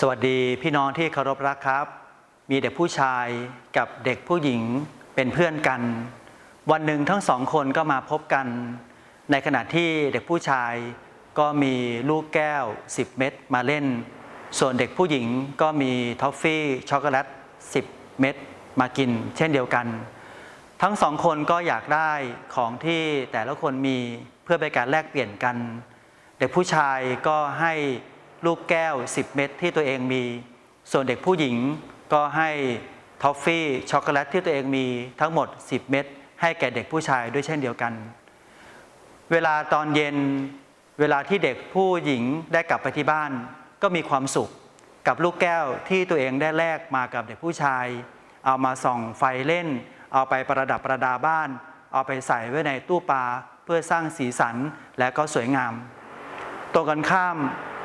สวัสดีพี่น้องที่เคารพรักครับ มีเด็กผู้ชายกับเด็กผู้หญิงเป็นเพื่อนกัน วันหนึ่งทั้งสองคนก็มาพบกัน ในขณะที่เด็กผู้ชายก็มีลูกแก้ว 10 เม็ดมาเล่น ส่วนเด็กผู้หญิงก็มีทอฟฟี่ช็อกโกแลต 10 เม็ดมากิน เช่นเดียวกัน ทั้งสองคนก็อยากได้ของที่แต่ละคนมีเพื่อเป็นการแลกเปลี่ยนกัน เด็กผู้ชายก็ให้ ลูกแก้ว 10 เม็ดที่ตัวเองมี ส่วนเด็กผู้หญิงก็ให้ทอฟฟี่ช็อกโกแลตที่ตัวเองมีทั้งหมด 10 เม็ดให้แก่เด็กผู้ชายด้วยเช่นเดียวกัน เวลาตอนเย็นเวลาที่เด็กผู้หญิงได้กลับไปที่บ้าน ก็มีความสุขกับลูกแก้วที่ตัวเองได้แลกมากับเด็กผู้ชาย เอามาส่องไฟเล่น เอาไปประดับประดาบ้าน เอาไปใส่ไว้ในตู้ปลาเพื่อสร้างสีสันและก็สวยงาม ตรงกันข้าม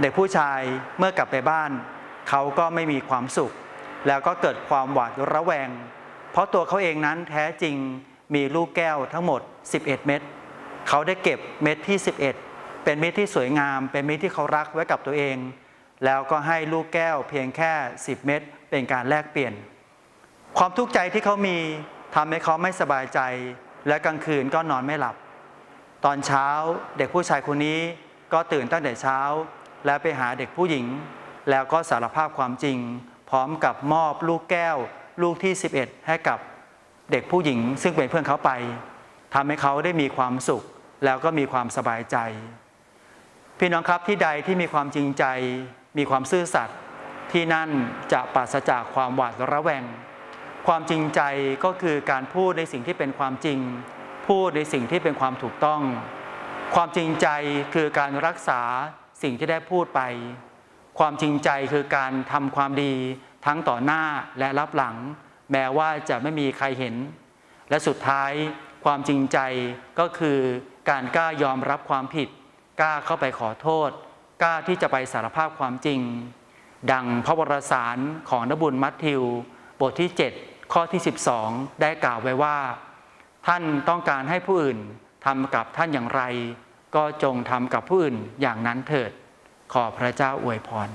เด็กผู้ชายเมื่อกลับไปบ้าน เขาก็ไม่มีความสุข แล้วก็เกิดความหวาดระแวง เพราะตัวเขาเองนั้นแท้จริงมีลูกแก้วทั้งหมด 11 เม็ดเขาได้เก็บเม็ดที่ 11 เป็นเม็ดที่สวยงาม เป็นเม็ดที่เขารักไว้กับตัวเอง แล้วก็ให้ลูกแก้วเพียงแค่ 10 เม็ดเป็นการแลกเปลี่ยน ความทุกข์ใจที่เขามีทำให้เขาไม่สบายใจ และกลางคืนก็นอนไม่หลับ ตอนเช้าเด็กผู้ชายคนนี้ ก็ตื่นตั้งแต่เช้า แล้วไปหาเด็กผู้หญิง แล้วก็สารภาพความจริง พร้อมกับมอบลูกแก้ว ลูกที่ 11 ให้กับเด็กผู้หญิง ซึ่งเป็นเพื่อนเขาไปทำให้เขาได้มีความสุข แล้วก็มีความสบายใจ พี่น้องครับที่ใดที่มีความจริงใจ มีความซื่อสัตย์ที่นั่นจะปราศจากความหวาดระแวง ความจริงใจก็คือการพูดในสิ่งที่เป็นความจริง พูดในสิ่งที่เป็นความถูกต้อง ความจริงใจคือการรักษาสิ่งที่ได้พูดไป ความจริงใจคือการทำความดีทั้งต่อหน้าและรับหลัง แม้ว่าจะไม่มีใครเห็น และสุดท้ายความจริงใจก็คือการกล้ายอมรับความผิด กล้าเข้าไปขอโทษ กล้าที่จะไปสารภาพความจริง ดังพระวรสารของนบุญมัทธิว บทที่ 7 ข้อที่ 12 ได้กล่าวไว้ว่า ท่านต้องการให้ผู้อื่น ทำกับท่านอย่างไร ก็จงทำกับผู้อื่นอย่างนั้นเถิด ขอพระเจ้าอวยพร